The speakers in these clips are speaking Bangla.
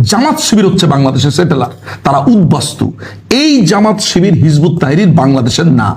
জামাত শিবির হচ্ছে বাংলাদেশের সেটেলার তারা উদ্বাস্তু। এই জামাত শিবির হিজবুত তাহরির বাংলাদেশের না।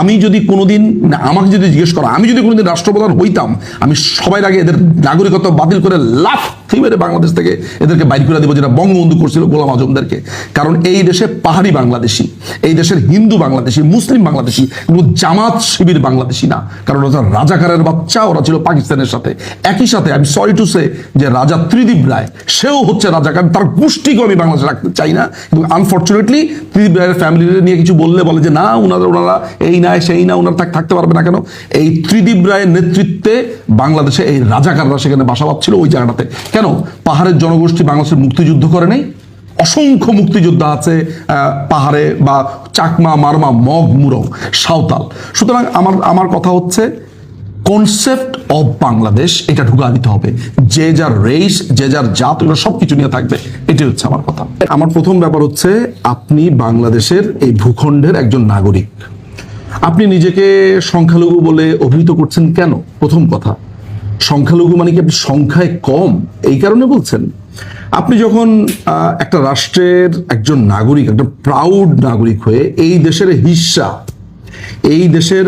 আমি যদি কোনোদিন আমাকে যদি জিজ্ঞেস করো, আমি যদি কোনোদিন রাষ্ট্রপ্রধান হইতাম, আমি সবার আগে এদের নাগরিকত্ব বাতিল করে লাফ মেরে বাংলাদেশ থেকে এদেরকে বাইর করে দেবো, যেটা বঙ্গবন্ধু করছিল গোলাম আজমদেরকে। কারণ এই দেশে পাহাড়ি বাংলাদেশি, এই দেশের হিন্দু বাংলাদেশি, মুসলিম বাংলাদেশি কিন্তু জামাত শিবির বাংলাদেশি না। কারণ ওরা রাজাকারের বাচ্চা, ওরা ছিল পাকিস্তানের সাথে। একই সাথে আমি সরি টু সে যে রাজা ত্রিদীপ রায়, সেও হচ্ছে রাজাকার তার গোষ্ঠীকেও আমি বাংলাদেশে রাখতে চাই না। কিন্তু আনফর্চুনেটলি রায়ের ফ্যামিলি নিয়ে কিছু বললে বলে যে, না ওনারা ওনারা এই না, সেই না ওনারা থাক- থাকতে পারবে না কেন? এই ত্রিদীপ রায়ের নেতৃত্বে বাংলাদেশে এই রাজাকাররা সেখানে বাসাবাদ ছিল ওই জায়গাটাতে। কেন? পাহাড়ের জনগোষ্ঠী বাংলাদেশের মুক্তিযুদ্ধ করে নেই? অসংখ্য মুক্তিযোদ্ধা আছে পাহাড়ে বা চাকমা, মারমা, মগ, মুরগ, সাঁওতাল। সুতরাং আমার আমার কথা হচ্ছে কনসেপ্ট অফ বাংলাদেশ এটা ঢুকা দিতে হবে। যে যার রেস যে যার জাত এগুলো সব কিছু নিয়ে থাকবে। এটাই হচ্ছে আমার কথা। আমার প্রথম ব্যাপার হচ্ছে, আপনি বাংলাদেশের এই ভূখণ্ডের একজন নাগরিক। আপনি নিজেকে সংখ্যালঘু বলে অভিহিত করছেন কেন? প্রথম কথা। সংখ্যালঘু মানে কি আপনি সংখ্যায় কম? এই কারণে বলছেন। আপনি যখন একটা রাষ্ট্রের একজন নাগরিক একটা প্রাউড নাগরিক হয়ে এই দেশের হিস্সা এই দেশের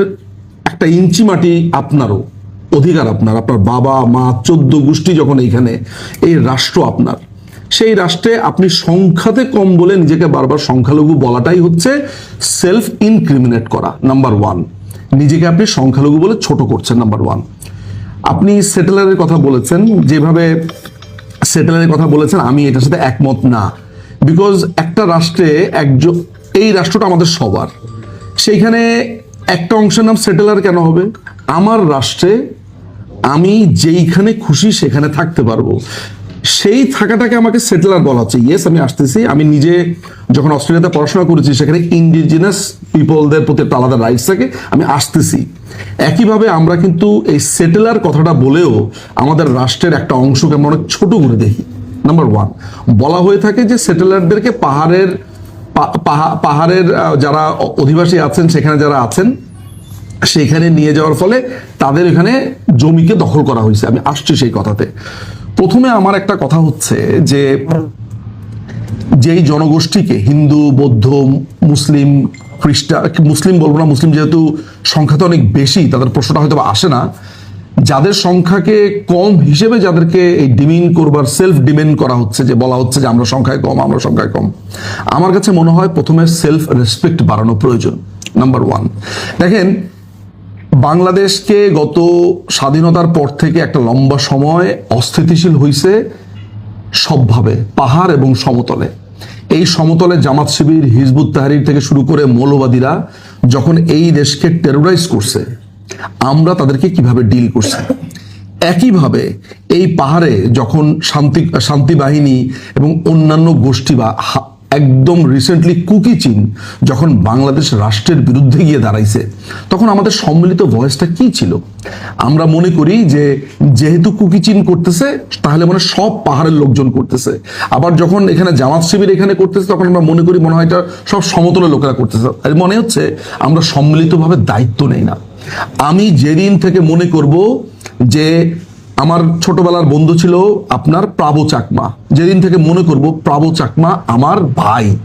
একটা ইঞ্চি মাটি আপনারও অধিকার আপনার। আপনার বাবা, মা, চোদ্দ গোষ্ঠী যখন এইখানে, এই রাষ্ট্র আপনার। সেই রাষ্ট্রে আপনি সংখ্যাতে কম বলে নিজেকে বারবার সংখ্যালঘু বলাটাই হচ্ছে সেলফ ইনক্রিমিনেট করা নাম্বার ওয়ান নিজেকে আপনি সংখ্যালঘু বলে ছোট করছেন নাম্বার ওয়ান আপনি সেটেলারের কথা বলেছেন, যেভাবে সেটেলারের কথা বলেছেন, আমি এটার সাথে একমত না। বিকজ একটা রাষ্ট্রে একজন, এই রাষ্ট্রটা আমাদের সবার। সেইখানে একটা অংশের নাম সেটেলার কেন হবে? আমার রাষ্ট্রে আমি যেইখানে খুশি সেখানে থাকতে পারব। সেই থাকাটাকে আমাকে সেটেলার বলা হচ্ছে। ইয়েস আমি আসতেছি। আমি নিজে যখন অস্ট্রেলিয়াতে পড়াশোনা করেছি, সেখানে ইন্ডিজিনাস পিপলদের প্রতি একটা আলাদা রাইটস থাকে। আমি আসতেছি। একইভাবে আমরা কিন্তু এই সেটেলার কথাটা বলেও আমাদের রাষ্ট্রের একটা অংশকে আমরা অনেক ছোট করে দেখি। নাম্বার ওয়ান বলা হয়ে থাকে যে সেটেলারদেরকে পাহাড়ের পাহাড়ের যারা অধিবাসী আছেন, সেখানে যারা আছেন, সেখানে নিয়ে যাওয়ার ফলে তাদের এখানে জমিকে দখল করা হয়েছে। আমি আসছি সেই কথাতে। প্রথমে আমার একটা কথা হচ্ছে যে, যেই জনগোষ্ঠীকে, হিন্দু, বৌদ্ধ, মুসলিম খ্রিস্টান মুসলিম বলব না, মুসলিম যেহেতু সংখ্যা তো অনেক বেশি, তাদের প্রশ্নটা হয়তো আসে না যাদের সংখ্যাকে কম হিসেবে যাদেরকে এই ডিমিন করবার সেলফ ডিমেন্ড করা হচ্ছে, যে বলা হচ্ছে যে আমরা সংখ্যায় কম, আমরা সংখ্যায় কম। আমার কাছে মনে হয় প্রথমে সেলফ রেসপেক্ট বাড়ানো প্রয়োজন নাম্বার ওয়ান দেখেন, বাংলাদেশকে গত স্বাধীনতার পর থেকে একটা লম্বা সময় অস্থিতিশীল হয়েছে সবভাবে, পাহাড় এবং সমতলে। এই সমতলে জামাত শিবির, হিজবুত তাহারির থেকে শুরু করে মৌলবাদীরা যখন এই দেশকে টেরোরাইজ করছে আমরা তাদেরকে কীভাবে ডিল করছি? একইভাবে এই পাহাড়ে যখন শান্তি শান্তি বাহিনী এবং অন্যান্য গোষ্ঠী বা একদম রিসেন্টলি কুকি চীন যখন বাংলাদেশ রাষ্ট্রের বিরুদ্ধে গিয়ে দাঁড়াইছে, তখন আমাদের সম্মিলিত ভয়েসটা কি ছিল? আমরা মনে করি যে যেহেতু কুকি চীন করতেছে, তাহলে মানে সব পাহাড়ের লোকজন করতেছে। আবার যখন এখানে জামাত শিবির এখানে করতেছে, তখন আমরা মনে করি মনে হয় এটা সব সমতলের লোকেরা করতেছে। মনে হচ্ছে আমরা সম্মিলিতভাবে দায়িত্ব নেই না। আমি যেদিন থেকে মনে করব যে আমার ছোটবেলার বন্ধু ছিল আপনার প্রাবো চাকমা। যেদিন থেকে মনে করব প্রাবো চাকমা আমার ভাই।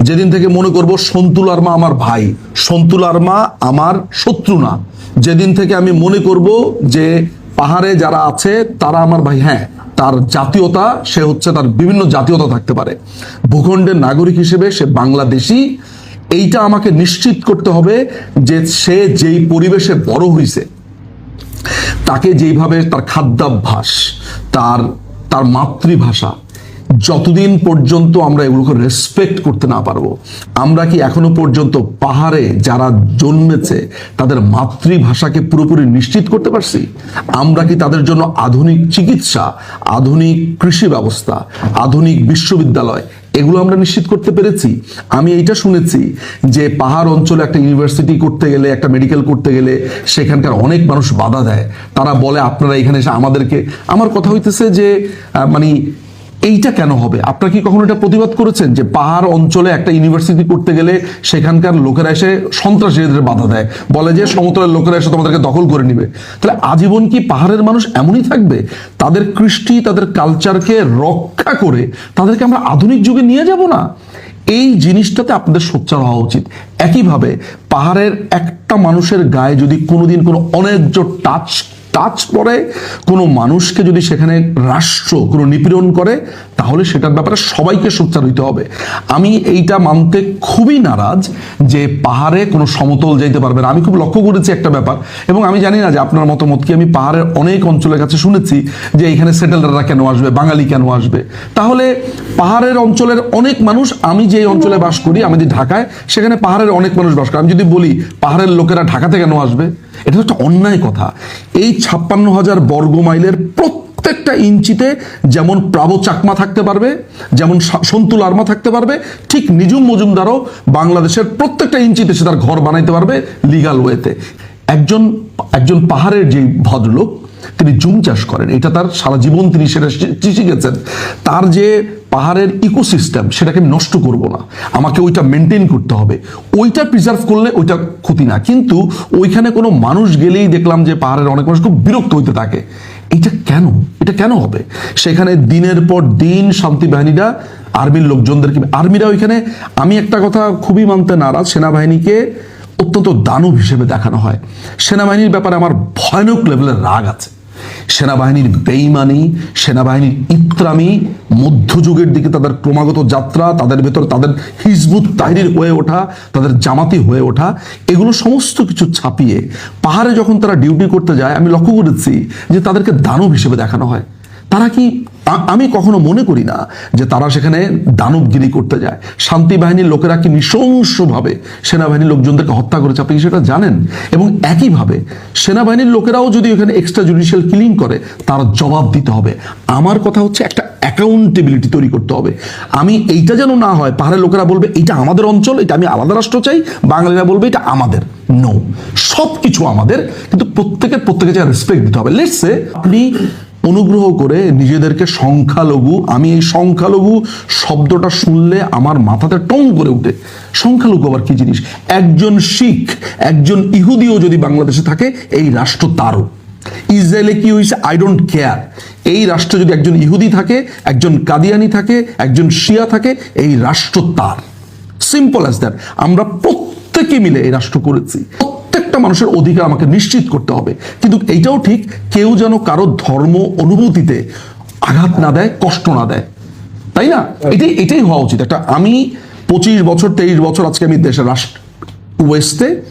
যেদিন থেকে মনে করব সন্তুল আর্মা আমার ভাই। সন্তুল আর্মা আমার শত্রু না। যেদিন থেকে আমি মনে করব যে পাহাড়ে যারা আছে, তারা আমার ভাই। হ্যাঁ তার জাতীয়তা, সে হচ্ছে তার বিভিন্ন জাতীয়তা থাকতে পারে। ভূখণ্ডের নাগরিক হিসেবে সে বাংলাদেশি। এইটা আমাকে নিশ্চিত করতে হবে যে সে যেই পরিবেশে বড় হয়েছে তাকে যেইভাবে তার খাদ্যাভ্যাস, তার তার মাতৃভাষা, যতদিন পর্যন্ত আমরা এগুলোকে রেসপেক্ট করতে না পারব, আমরা কি এখনও পর্যন্ত পাহাড়ে যারা জন্মেছে, তাদের মাতৃভাষাকে পুরোপুরি নিশ্চিত করতে পারছি? আমরা কি তাদের জন্য আধুনিক চিকিৎসা, আধুনিক কৃষি ব্যবস্থা, আধুনিক বিশ্ববিদ্যালয় এগুলো আমরা নিশ্চিত করতে পেরেছি। আমি এইটা শুনেছি যে পাহাড় অঞ্চলে একটা ইউনিভার্সিটি করতে গেলে, একটা মেডিকেল করতে গেলে সেখানকার অনেক মানুষ বাধা দেয়। তারা বলে, আপনারা এখানে এসে আমাদেরকে আমার কথা হইতেছে যে মানে এইটা কেন হবে? আপনারা কি কখনো এটা প্রতিবাদ করেছেন যে পাহাড় অঞ্চলে একটা ইউনিভার্সিটি করতে গেলে সেখানকার লোকেরা এসে সন্ত্রাসীদের বাধা দেয়? বলে যে সমতলের লোকেরা এসে তোমাদেরকে দখল করে নিবে। তাহলে আজীবন কি পাহাড়ের মানুষ এমনই থাকবে? তাদের কৃষ্টি, তাদের কালচারকে রক্ষা করে তাদেরকে আমরা আধুনিক যুগে নিয়ে যাব না? এই জিনিসটাতে আপনাদের সোচ্চার হওয়া উচিত। একইভাবে পাহাড়ের একটা মানুষের গায়ে যদি কোনোদিন কোনো অন্যায্য টাচ টাচ পড়ে কোনো মানুষকে যদি সেখানে রাষ্ট্র, কোনো নিপীড়ন করে, তাহলে সেটার ব্যাপারে সবাইকে সোচ্চার হইতে হবে। আমি এইটা মানতে খুবই নারাজ যে পাহাড়ে কোনো সমতল যাইতে পারবে না। আমি খুব লক্ষ্য করেছি একটা ব্যাপার, এবং আমি জানি না যে আপনার মতামত কি। আমি পাহাড়ের অনেক অঞ্চলের কাছে শুনেছি যে এখানে সেটেলাররা কেন আসবে, বাঙালি কেন আসবে। তাহলে পাহাড়ের অঞ্চলের অনেক মানুষ, আমি যে অঞ্চলে বাস করি, আমি যে ঢাকায়, সেখানে পাহাড়ের অনেক মানুষ বাস করে। আমি যদি বলি, পাহাড়ের লোকেরা ঢাকাতে কেন আসবে? এটা তো একটা অন্যায় কথা। এই ছাপ্পান্ন হাজার বর্গ মাইলের প্রত্যেকটা ইঞ্চিতে যেমন প্রাবো চাকমা থাকতে পারবে, যেমন সা- সন্তুল আর্মা থাকতে পারবে, ঠিক নিজুম মজুমদারও বাংলাদেশের প্রত্যেকটা ইঞ্চিতে সে তার ঘর বানাইতে পারবে লিগাল ওয়েতে একজন একজন পাহাড়ের যে ভদ্রলোক, তিনি জুম চাষ করেন। এটা তার সারা জীবন তিনি সেটা শি- শিখেছেন। তার যে পাহাড়ের ইকোসিস্টেম সেটাকে আমি নষ্ট করব না। আমাকে ওইটা মেনটেন করতে হবে। ওইটা প্রিজার্ভ করলে ওইটা ক্ষতি না। কিন্তু ওইখানে কোনো মানুষ গেলেই দেখলাম যে পাহাড়ের অনেক মানুষ খুব বিরক্ত হইতে থাকে। এটা কেন? এটা কেন হবে? সেখানে দিনের পর দিন শান্তি বাহিনীরা, আর্মির লোকজনদেরকে, আর্মিরা ওইখানে, আমি একটা কথা খুবই মানতে নারাজ, সেনাবাহিনীকে অত্যন্ত দানব হিসেবে দেখানো হয়। সেনাবাহিনীর ব্যাপারে আমার ভয়ানক লেভেলের রাগ আছে। সেনাবাহিনীর বেইমানি, সেনাবাহিনীর ইত্রামি, মধ্যযুগের দিকে তাদের ক্রমাগত যাত্রা, তাদের ভেতর তাদের হিজবুত তাহির হয়ে ওঠা, তাদের জামাতি হয়ে ওঠা, এগুলো সমস্ত কিছু ছাপিয়ে পাহাড়ে যখন তারা ডিউটি করতে যায়, আমি লক্ষ্য করেছি যে তাদেরকে দানব হিসেবে দেখানো হয়। তারা কি আমি কখনো মনে করি না যে তারা সেখানে দানবগিরি করতে যায়। শান্তি বাহিনীর লোকেরা কি নৃশংসভাবে সেনাবাহিনীর লোকজনদেরকে হত্যা করেছে আপনি সেটা জানেন? এবং একইভাবে সেনাবাহিনীর লোকেরাও যদি ওখানে এক্সট্রা জুডিশিয়াল কিলিং করে, তার জবাব দিতে হবে। আমার কথা হচ্ছে একটা অ্যাকাউন্টেবিলিটি তৈরি করতে হবে। আমি এইটা যেন না হয়, পাহাড়ের লোকেরা বলবে এটা আমাদের অঞ্চল, এটা আমি আলাদা রাষ্ট্র চাই। বাঙালিরা বলবে, এটা আমাদের। নো সব কিছু আমাদের, কিন্তু প্রত্যেকের প্রত্যেকের জায়গায় রেসপেক্ট দিতে হবে। লেটসে আপনি অনুগ্রহ করে নিজেদেরকে সংখ্যালঘু, আমি এই সংখ্যালঘু শব্দটা শুনলে আমার মাথাতে টং করে উঠে। সংখ্যালঘু আবার কি জিনিস? একজন শিখ, একজন ইহুদিও যদি বাংলাদেশে থাকে, এই রাষ্ট্র তারও। ইসরায়েলে কি হয়েছে আই ডোন্ট কেয়ার এই রাষ্ট্র যদি একজন ইহুদি থাকে, একজন কাদিয়ানি থাকে, একজন শিয়া থাকে, এই রাষ্ট্র তার। সিম্পল অ্যাজ দ্যাট আমরা প্রত্যেকে মিলে এই রাষ্ট্র করেছি। প্রত্যেকটা মানুষের অধিকার আমাকে নিশ্চিত করতে হবে। কিন্তু এইটাও ঠিক, কেউ যেন কারও ধর্ম অনুভূতিতে আঘাত না দেয়, কষ্ট না দেয়। তাই না? এটাই এটাই হওয়া উচিত। একটা আমি পঁচিশ বছর, তেইশ বছর আজকে আমি দেশের রাষ্ট্র ওয়েস্টে,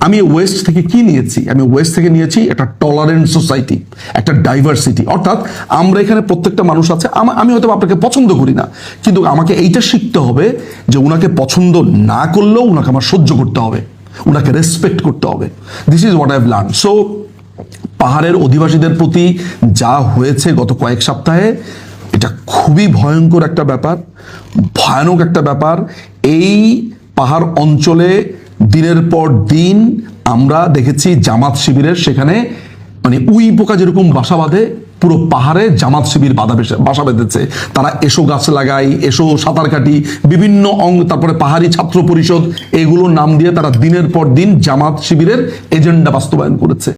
আমি ওয়েস্ট থেকে কি নিয়েছি? আমি ওয়েস্ট থেকে নিয়েছি একটা টলারেন্ট সোসাইটি একটা ডাইভার্সিটি অর্থাৎ আমরা এখানে প্রত্যেকটা মানুষ আছে, আমা- হয়তো আপনাকে পছন্দ করি না, কিন্তু আমাকে এইটা শিখতে হবে যে ওনাকে পছন্দ না করলেও ওনাকে আমার সহ্য করতে হবে। উনাকে রেসপেক্ট করতে হবে। This is what I've learn so পাহাড়ের অধিবাসীদের প্রতি যা হয়েছে গত কয়েক সপ্তাহে, এটা খুবই ভয়ঙ্কর একটা ব্যাপার, ভয়ানক একটা ব্যাপার। এই পাহাড় অঞ্চলে দিনের পর দিন আমরা দেখেছি জামাত শিবিরের সেখানে মানে উই পোকা যেরকম বাসা বাঁধে পুরো পাহাড়ে জামাত শিবির বাধা বেসে- বেঁধেছে। তারা এসো গাছ লাগাই এসো সাঁতার কাটি, বিভিন্ন অঙ্গ তারপরে পাহাড়ি ছাত্র পরিষদ এগুলো নাম দিয়ে তারা দিনের পর দিন জামাত শিবিরের এজেন্ডা বাস্তবায়ন করেছে।